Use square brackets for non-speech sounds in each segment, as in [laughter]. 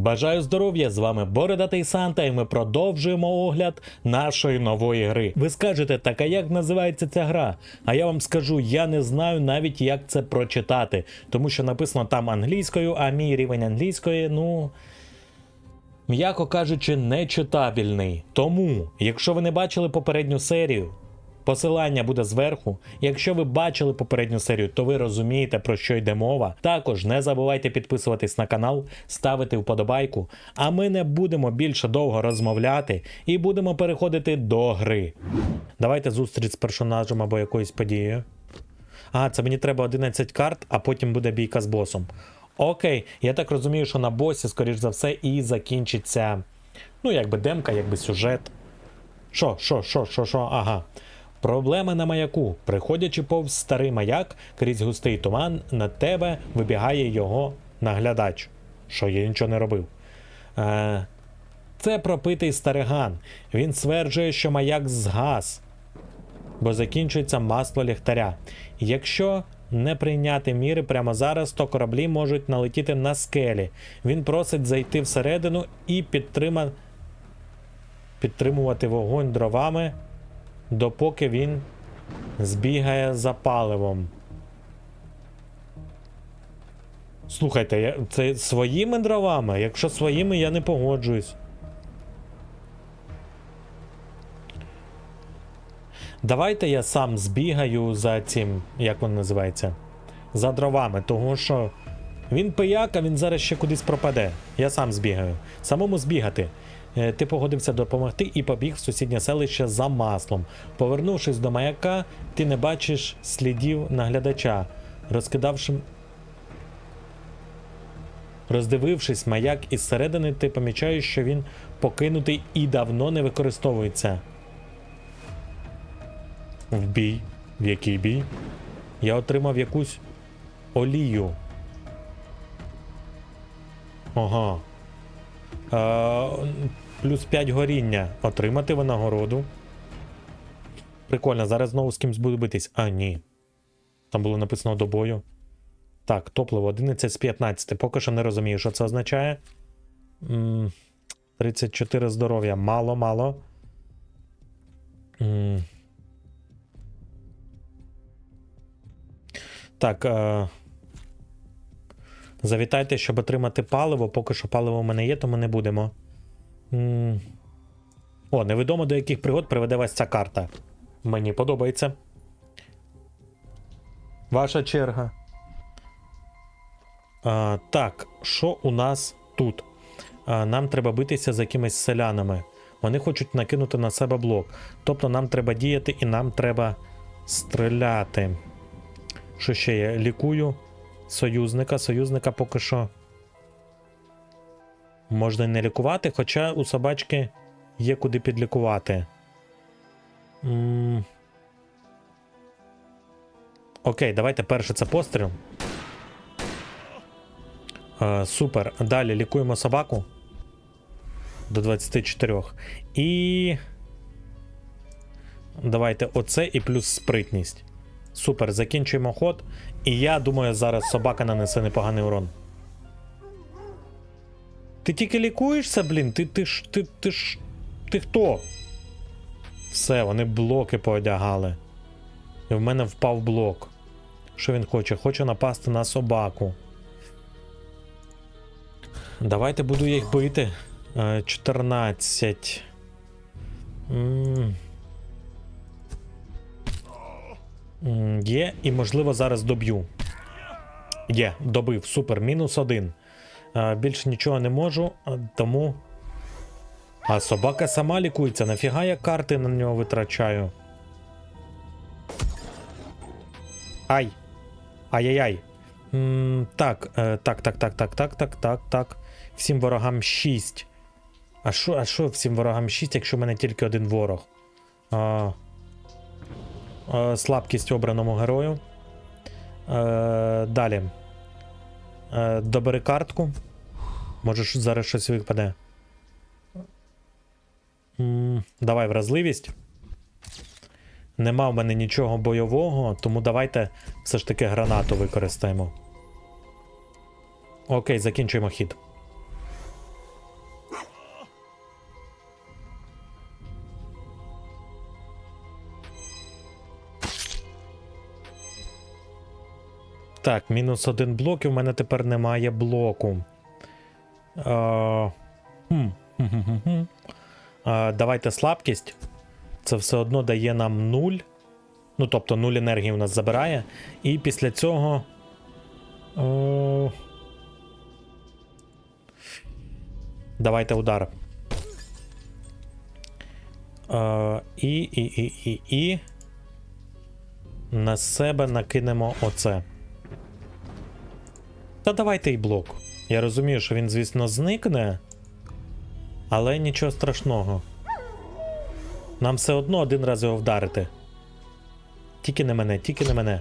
Бажаю здоров'я! З вами Бородатий Санта, і ми продовжуємо огляд нашої нової гри. Ви скажете, так а як називається ця гра? А я вам скажу, я не знаю навіть як це прочитати, тому що написано там англійською, а мій рівень англійської, ну. М'яко кажучи, нечитабельний. Тому, якщо ви не бачили попередню серію, посилання буде зверху. Якщо ви бачили попередню серію, то ви розумієте, про що йде мова. Також не забувайте підписуватись на канал, ставити вподобайку. А ми не будемо більше довго розмовляти і будемо переходити до гри. Давайте зустріч з персонажем або якоюсь подією. А, це мені треба 11 карт, а потім буде бійка з босом. Окей, я так розумію, що на босі, скоріш за все, і закінчиться. Ну, якби демка, якби сюжет. Що, що, що, що, що, ага. Проблема на маяку. Приходячи повз старий маяк, крізь густий туман, на тебе вибігає його наглядач. Що я нічого не робив. Е, це пропитий стариган. Він стверджує, що маяк згас, бо закінчується масло ліхтаря. Якщо не прийняти міри прямо зараз, то кораблі можуть налетіти на скелі. Він просить зайти всередину і підтрима... підтримувати вогонь дровами, допоки він збігає за паливом. Слухайте, це своїми дровами? Якщо своїми, я не погоджуюсь. Давайте я сам збігаю за цим, як він називається? За дровами, тому що він пияк, а він зараз ще кудись пропаде. Я сам збігаю. Самому збігати. Е, Ти погодився допомогти і побіг в сусіднє селище за маслом. Повернувшись до маяка, ти не бачиш слідів наглядача, розкидавши. Роздивившись маяк із середини, ти помічаєш, що він покинутий і давно не використовується. В бій. В який бій? Я отримав якусь олію. Ага. А, плюс 5 горіння. Отримати винагороду. Прикольно, зараз знову з кимсь буду битись. А, ні. Там було написано до бою. Так, топливо 11 з 15. Поки що не розумію, що це означає. 34 здоров'я. Мало, мало. Так. Завітайте, щоб отримати паливо. Поки що паливо в мене є, то ми не будемо. М... О, невідомо до яких пригод приведе вас ця карта. Мені подобається. Ваша черга. А, так, що у нас тут? А, нам треба битися з якимись селянами. Вони хочуть накинути на себе блок. Тобто нам треба діяти і нам треба стріляти. Що ще є? Лікую союзника. Союзника поки що можна не лікувати, хоча у собачки є куди підлікувати. м Окей, давайте перше це постріл. Е, супер. Далі лікуємо собаку до 24. І. Давайте оце і плюс спритність. Супер, закінчуємо ход. І я думаю, зараз собака нанесе непоганий урон. Ти тільки лікуєшся, блін? Ти ти ж ти, ти ж. Ти хто? Все, вони блоки поодягали. І в мене впав блок. Що він хоче? Хоче напасти на собаку. Давайте буду їх бити. Е, 14. М. М, Є, і можливо зараз доб'ю. Є, добив, супер, мінус один. Більше нічого не можу, тому. А собака сама лікується. Нафіга я карти на нього витрачаю. Ай. Ай-яй-яй. Так, е, так, так, так, так, так, так, так, так. Всім ворогам 6. А що, а всім ворогам 6, якщо в мене тільки один ворог? А, слабкість обраному герою. Е, Далі. Е, Добери картку. Може, зараз щось випаде. Давай вразливість. Нема в мене нічого бойового, тому давайте все ж таки гранату використаємо. Окей, закінчуємо хід. Так, мінус один блок, і в мене тепер немає блоку. Е, хм. Е, давайте слабкість. Це все одно дає нам 0. Ну, тобто 0 енергії у нас забирає. І після цього. Е, давайте удар. Е, і, і, і, і, і. На себе накинемо оце. Та давайте і блок. Я розумію, що він, звісно, зникне. Але нічого страшного. Нам все одно один раз його вдарити. Тільки не мене, тільки не мене.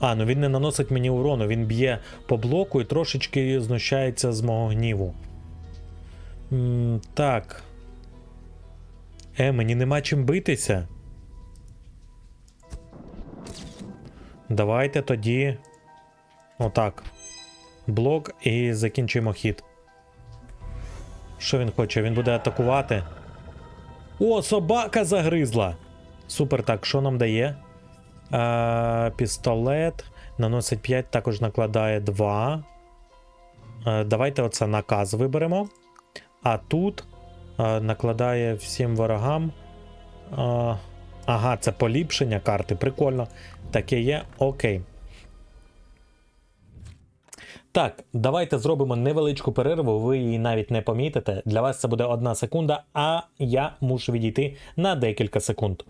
А, ну він не наносить мені урону, він б'є по блоку і трошечки знущається з мого гніву. М, так. Е, мені нема чим битися. Давайте тоді. Отак. Блок і закінчимо хід. Що він хоче? Він буде атакувати. О, собака загризла! Супер, так, що нам дає? А, пістолет. Наносить 5, також накладає 2. А, давайте оце наказ виберемо. А тут а, накладає всім ворогам. А, ага, це поліпшення карти. Прикольно. Таке є. Окей. Так, давайте зробимо невеличку перерву, ви її навіть не помітите. Для вас це буде одна секунда, а я мушу відійти на декілька секунд.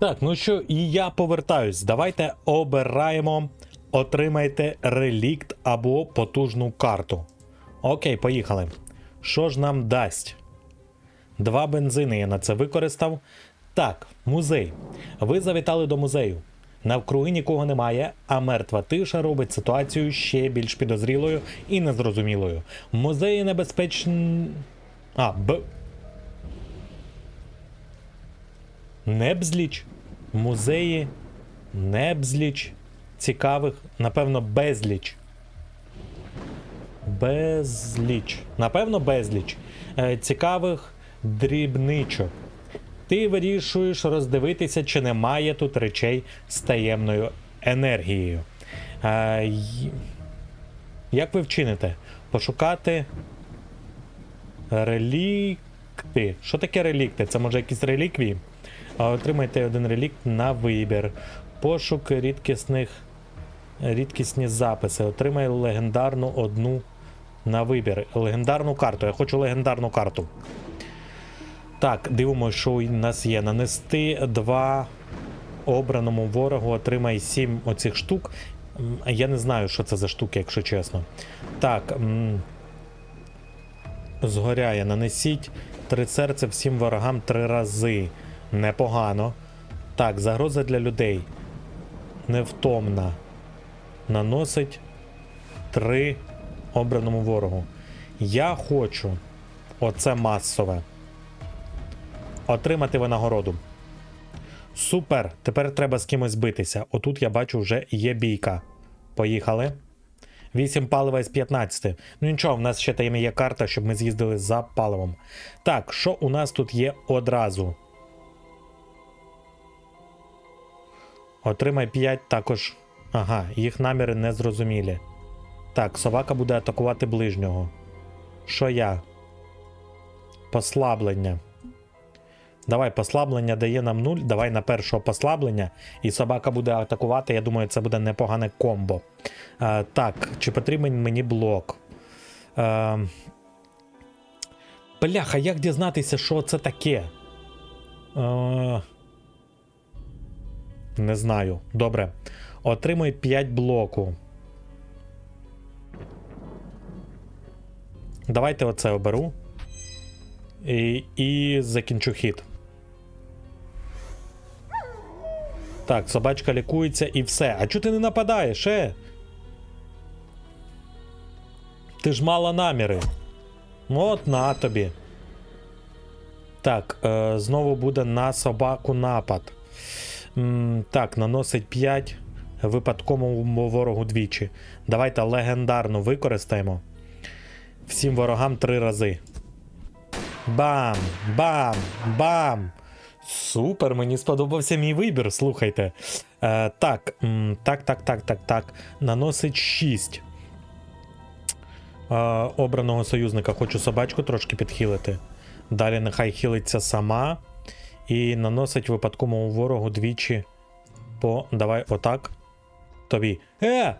Так, ну що, і я повертаюсь. Давайте обираємо, отримайте релікт або потужну карту. Окей, поїхали. Що ж нам дасть? Два бензини я на це використав. Так, музей. Ви завітали до музею. Навкруги нікого немає, а мертва тиша робить ситуацію ще більш підозрілою і незрозумілою. Музеї небезпечні. А, б. Небзліч. Музеї. Небзліч. Цікавих, напевно, безліч. Безліч. Напевно, безліч. Е, цікавих дрібничок. Ти вирішуєш роздивитися, чи немає тут речей з таємною енергією. Е, як ви вчините? Пошукати релікти. Що таке релікти? Це може якісь реліквії? Отримайте один релікт на вибір. Пошук рідкісних рідкісні записи. Отримай легендарну одну на вибір. Легендарну карту. Я хочу легендарну карту. Так, дивимося, що у нас є. Нанести два обраному ворогу, отримай сім оцих штук. Я не знаю, що це за штуки, якщо чесно. Так. Згоряє. Нанесіть три серця всім ворогам три рази. Непогано. Так, загроза для людей. Невтомна. Наносить три обраному ворогу. Я хочу. Оце масове. Отримати винагороду. Супер! Тепер треба з кимось битися. Отут я бачу вже є бійка. Поїхали. 8 палива із 15. Ну нічого, в нас ще там є карта, щоб ми з'їздили за паливом. Так, що у нас тут є одразу? Отримай 5 також. Ага, їх наміри не зрозумілі. Так, собака буде атакувати ближнього. Що я? Послаблення. Давай, послаблення дає нам 0. Давай на першого послаблення. І собака буде атакувати. Я думаю, це буде непогане комбо. А, так, чи потрібен мені блок? А, бляха, як дізнатися, що це таке? А, не знаю. Добре. Отримуй 5 блоку. Давайте оце оберу. І, і закінчу хід. Так, собачка лікується і все. А чого ти не нападаєш, е? Ти ж мала наміри. От на тобі. Так, е, знову буде на собаку напад. М, так, наносить 5 випадковому ворогу двічі. Давайте легендарну використаємо. Всім ворогам три рази. Бам! Бам! Бам! Супер, мені сподобався мій вибір. Слухайте. Е, так, так, так, так, так, так. Наносить 6. Е, обраного союзника хочу собачку трошки підхилити. Далі нехай хилиться сама. І наносить випадковому ворогу двічі по. Давай отак. Тобі. Е!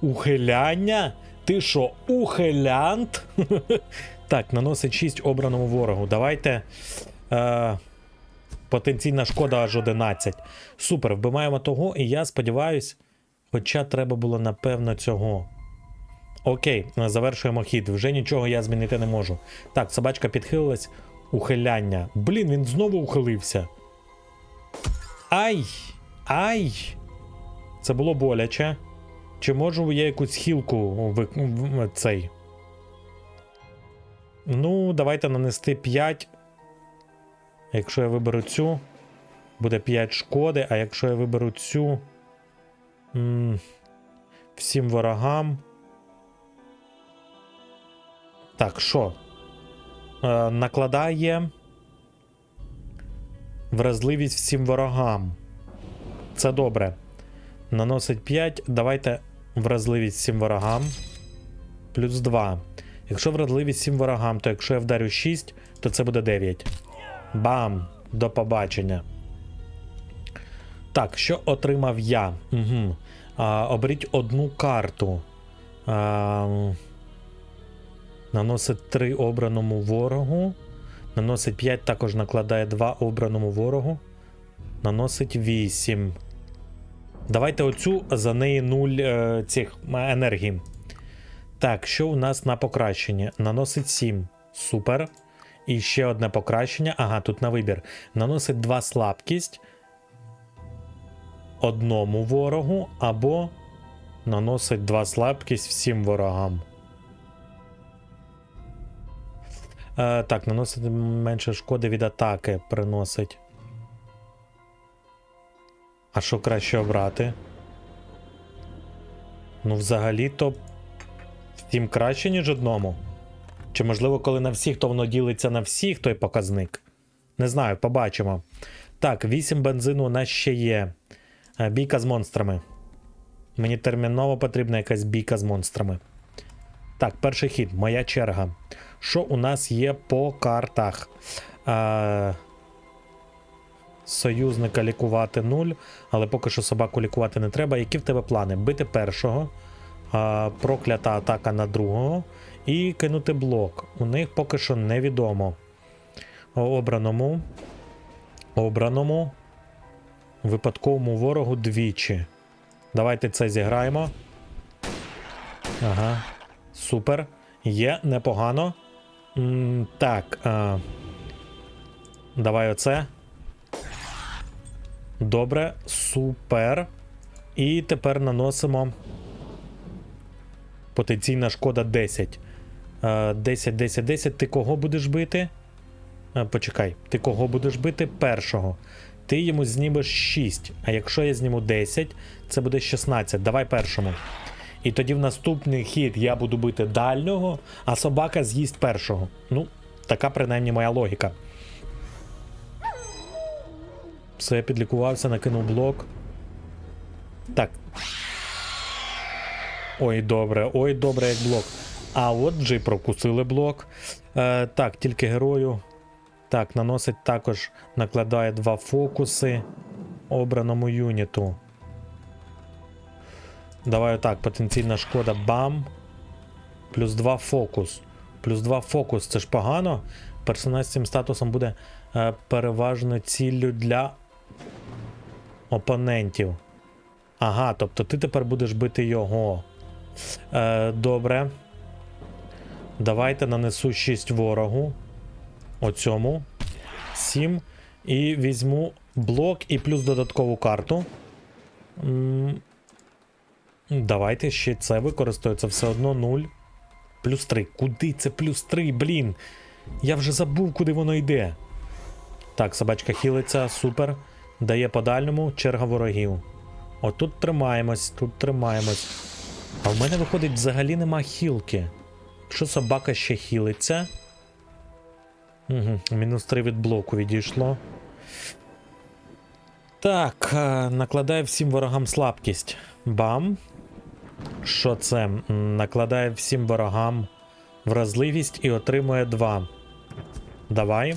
Ухиляння? Ти що, ухилянт? [laughs] так, наносить 6 обраному ворогу. Давайте. Е, потенційна шкода аж 11. Супер, вбиваємо того, і я сподіваюсь, хоча треба було, напевно, цього. Окей, завершуємо хід. Вже нічого я змінити не можу. Так, собачка підхилилась. Ухиляння. Блін, він знову ухилився. Ай! Ай! Це було боляче. Чи можу я якусь хілку в- цей? Ну, давайте нанести 5. Якщо я виберу цю, буде 5 шкоди, а якщо я виберу цю. м, Всім ворогам. Так, що? Е, накладає вразливість всім ворогам. Це добре. Наносить 5. Давайте вразливість всім ворогам. Плюс 2. Якщо вразливість всім ворогам, то якщо я вдарю 6, то це буде 9. Бам! До побачення. Так, що отримав я? Угу. А, оберіть одну карту. А, наносить 3 обраному ворогу. Наносить 5, також накладає 2 обраному ворогу. Наносить 8. Давайте оцю за неї 0 е, цих е, енергії. Так, що у нас на покращення? Наносить 7. Супер. І ще одне покращення. Ага, тут на вибір. Наносить 2 слабкість одному ворогу, або наносить 2 слабкість всім ворогам. Е, так, наносить менше шкоди від атаки приносить. А що краще обрати? Ну, взагалі-то всім краще, ніж одному. Чи можливо, коли на всіх, то воно ділиться на всіх той показник? Не знаю, побачимо. Так, 8 бензину у нас ще є. Е, Бійка з монстрами. Мені терміново потрібна якась бійка з монстрами. Так, перший хід, моя черга. Що у нас є по картах? Е, союзника лікувати 0, але поки що собаку лікувати не треба. Які в тебе плани? Бити першого, е, проклята атака на другого і кинути блок. У них поки що невідомо. Обраному. Обраному. Випадковому ворогу двічі. Давайте це зіграємо. Ага. Супер. Є, непогано. М, так. А... Давай оце. Добре, супер. І тепер наносимо. Потенційна шкода 10. Е, 10, 10, 10. Ти кого будеш бити? Е, Почекай, ти кого будеш бити? Першого. Ти йому знімеш 6. А якщо я зніму 10, це буде 16. Давай першому. І тоді в наступний хід я буду бити дальнього, а собака з'їсть першого. Ну, така принаймні моя логіка. Все, я підлікувався, накинув блок. Так. Ой, добре, ой, добре, як блок. А от же прокусили блок. Е, так, тільки герою. Так, наносить також, накладає два фокуси обраному юніту. Давай отак, потенційна шкода бам. Плюс 2 фокус. Плюс 2 фокус. Це ж погано. Персонаж з цим статусом буде е, переважно ціллю для опонентів. Ага, тобто ти тепер будеш бити його. Е, добре. Давайте нанесу 6 ворогу. Оцьому. 7. І візьму блок і плюс додаткову карту. Давайте ще це використаю. Це все одно 0. Плюс 3. Куди це плюс 3, блін? Я вже забув, куди воно йде. Так, собачка хілиться, супер. Дає по дальньому черга ворогів. Отут тримаємось, тут тримаємось. А в мене виходить, взагалі нема хілки. Якщо собака ще хілиться. Угу, мінус 3 від блоку відійшло. Так, е, накладає всім ворогам слабкість. Бам. Що це? Накладає всім ворогам вразливість і отримує 2. Давай.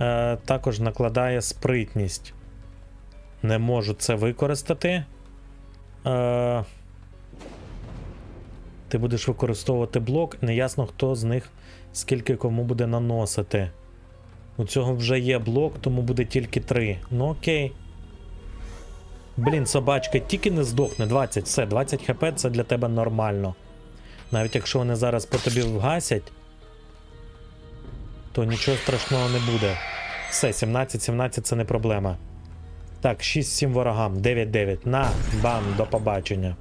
Е, також накладає спритність. Не можу це використати. Е, ти будеш використовувати блок. Неясно, хто з них скільки кому буде наносити. У цього вже є блок, тому буде тільки 3. Ну окей. Блін, собачка, тільки не здохне. 20, все, 20 хп це для тебе нормально. Навіть якщо вони зараз по тобі вгасять, то нічого страшного не буде. Все, 17-17 це не проблема. Так, 6-7 ворогам, 9-9. На, бам, до побачення.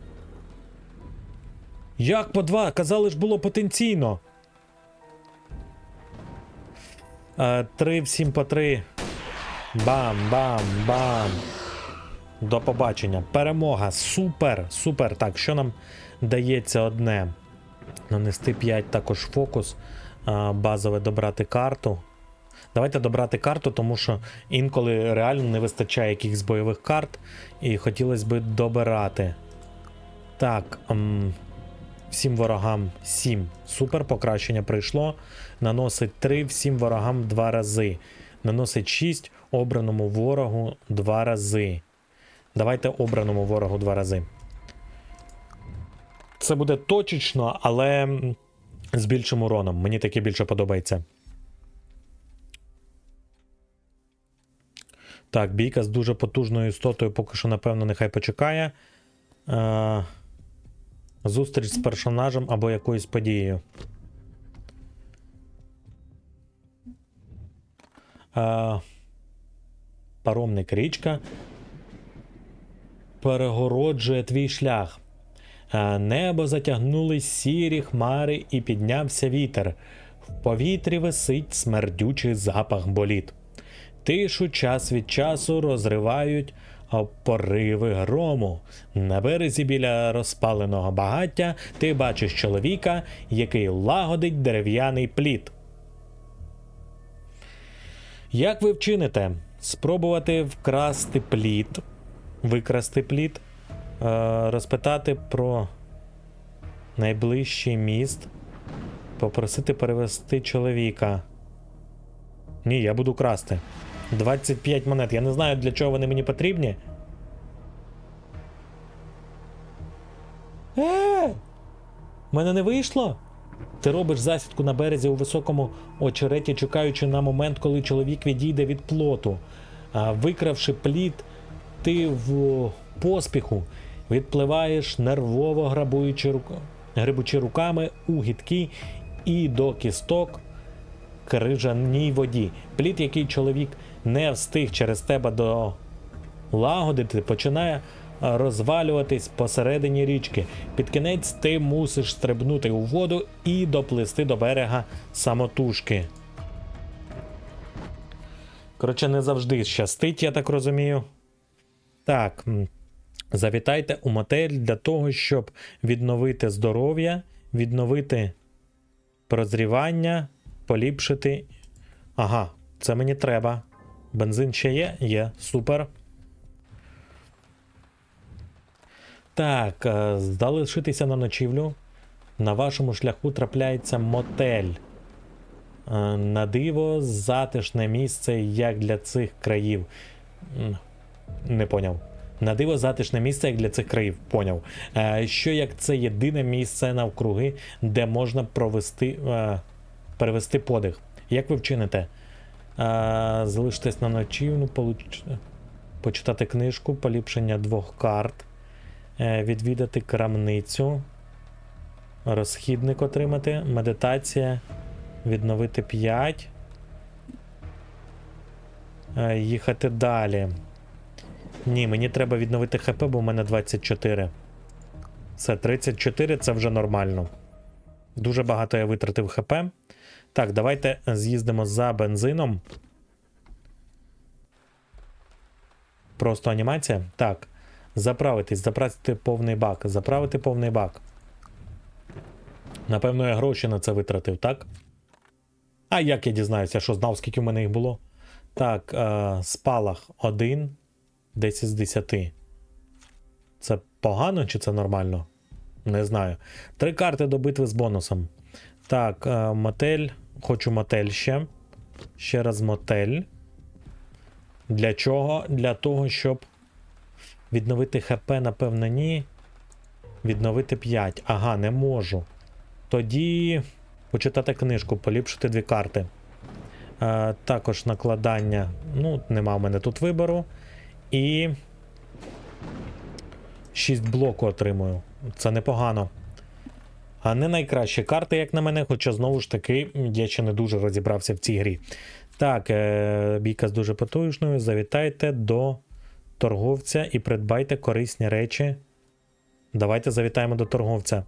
Як по 2? Казали ж було потенційно. 3 в 7 по 3. Бам, бам, бам. До побачення. Перемога. Супер, супер. Так, що нам дається одне? Нанести 5 також фокус. А, Базове добрати карту. Давайте добрати карту, тому що інколи реально не вистачає якихось бойових карт, і хотілося б добирати. Так. Ем, всім ворогам 7. Супер, покращення прийшло. Наносить 3 всім ворогам 2 рази. Наносить 6 обраному ворогу 2 рази. Давайте обраному ворогу 2 рази. Це буде точечно, але з більшим уроном. Мені таке більше подобається. Так, бійка з дуже потужною істотою поки що, напевно, нехай почекає. Е, зустріч з персонажем або якоюсь подією. Е, паромник річка перегороджує твій шлях. Е, Небо затягнули сірі хмари і піднявся вітер. В повітрі висить смердючий запах боліт. Тишу час від часу розривають пориви грому. На березі біля розпаленого багаття ти бачиш чоловіка, який лагодить дерев'яний плід. Як ви вчините? Спробувати вкрасти плід, викрасти плід, е, розпитати про найближчий міст, попросити перевести чоловіка. Ні, я буду красти. 25 монет. Я не знаю, для чого вони мені потрібні. Е! Мене не вийшло? Ти робиш засідку на березі у високому очереті, чекаючи на момент, коли чоловік відійде від плоту. А, викравши плід, ти в поспіху відпливаєш нервово грабуючи рук... грибучи руками у гідкій і до кісток крижаній воді. Плід, який чоловік не встиг через тебе долагодити, починає розвалюватись посередині річки. Під кінець ти мусиш стрибнути у воду і доплисти до берега самотужки. Коротше, не завжди щастить, я так розумію. Так. Завітайте у мотель для того, щоб відновити здоров'я, відновити прозрівання, поліпшити. Ага, це мені треба. Бензин ще є? Є, супер. Так, е, залишитися на ночівлю. На вашому шляху трапляється мотель. Е, На диво, затишне місце, як для цих країв. Не поняв. На диво затишне місце, як для цих країв. Поняв. Е, Що як це єдине місце навкруги, де можна провести, перевести подих. Як ви вчините? Залишитесь на ночівну, получ... почитати книжку, поліпшення двох карт, е, відвідати крамницю, розхідник отримати, медитація, відновити 5. Е, Їхати далі. Ні, мені треба відновити ХП, бо в мене 24. Це 34, це вже нормально. Дуже багато я витратив ХП. Так, давайте з'їздимо за бензином. Просто анімація. Так. Заправитись, заправити повний бак. Заправити повний бак. Напевно, я гроші на це витратив, так? А як я дізнаюся, що знав, скільки в мене їх було? Так, е, спалах 1. 10 з 10. Це погано чи це нормально? Не знаю. Три карти до битви з бонусом. Так, е, мотель. Хочу мотель ще. Ще раз мотель. Для чого? Для того, щоб відновити ХП, напевно, ні. Відновити 5. Ага, не можу. Тоді почитати книжку, поліпшити дві карти. Е, також накладання. Ну, нема в мене тут вибору. І 6 блоку отримую. Це непогано. А не найкращі карти, як на мене, хоча знову ж таки я ще не дуже розібрався в цій грі. Так, е, бійка з дуже потужною. Завітайте до торговця і придбайте корисні речі. Давайте завітаємо до торговця.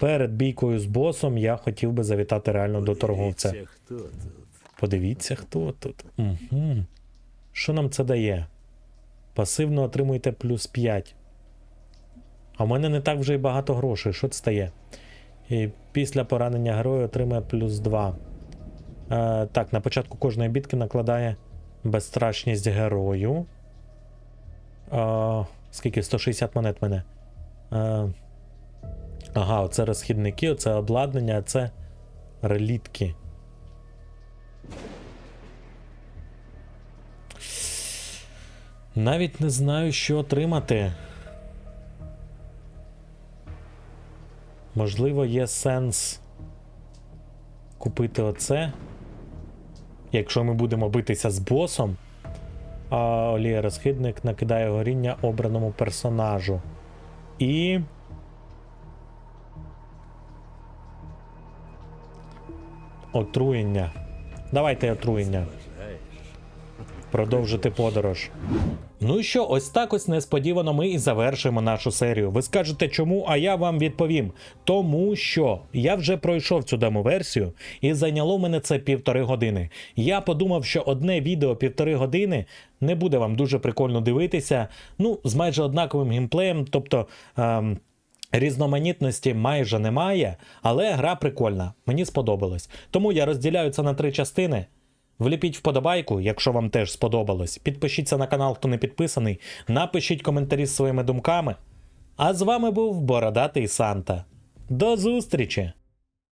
Перед бійкою з босом я хотів би завітати реально до торговця. Хто тут. Подивіться, хто тут. Угу. Що нам це дає? Пасивно отримуєте плюс 5. А в мене не так вже й багато грошей. Що це стає? І після поранення героя отримує плюс 2. Е, так, на початку кожної бітки накладає безстрашність герою. Е, скільки? 160 монет мене. Е, ага, оце розхідники, оце обладнання, а це релітки. Навіть не знаю, що отримати. Можливо, є сенс купити оце. Якщо ми будемо битися з босом, а Олія розхідник накидає горіння обраному персонажу. І. Отруєння. Давайте отруєння. Продовжити подорож. Ну і що, ось так ось несподівано ми і завершуємо нашу серію. Ви скажете чому, а я вам відповім. Тому що я вже пройшов цю демо-версію і зайняло мене це півтори години. Я подумав, що одне відео півтори години не буде вам дуже прикольно дивитися. Ну, з майже однаковим геймплеєм, тобто. Ем, Різноманітності майже немає, але гра прикольна. Мені сподобалось. Тому я розділяю це на три частини. Вліпіть вподобайку, якщо вам теж сподобалось. Підпишіться на канал, хто не підписаний. Напишіть коментарі з своїми думками. А з вами був Бородатий Санта. До зустрічі!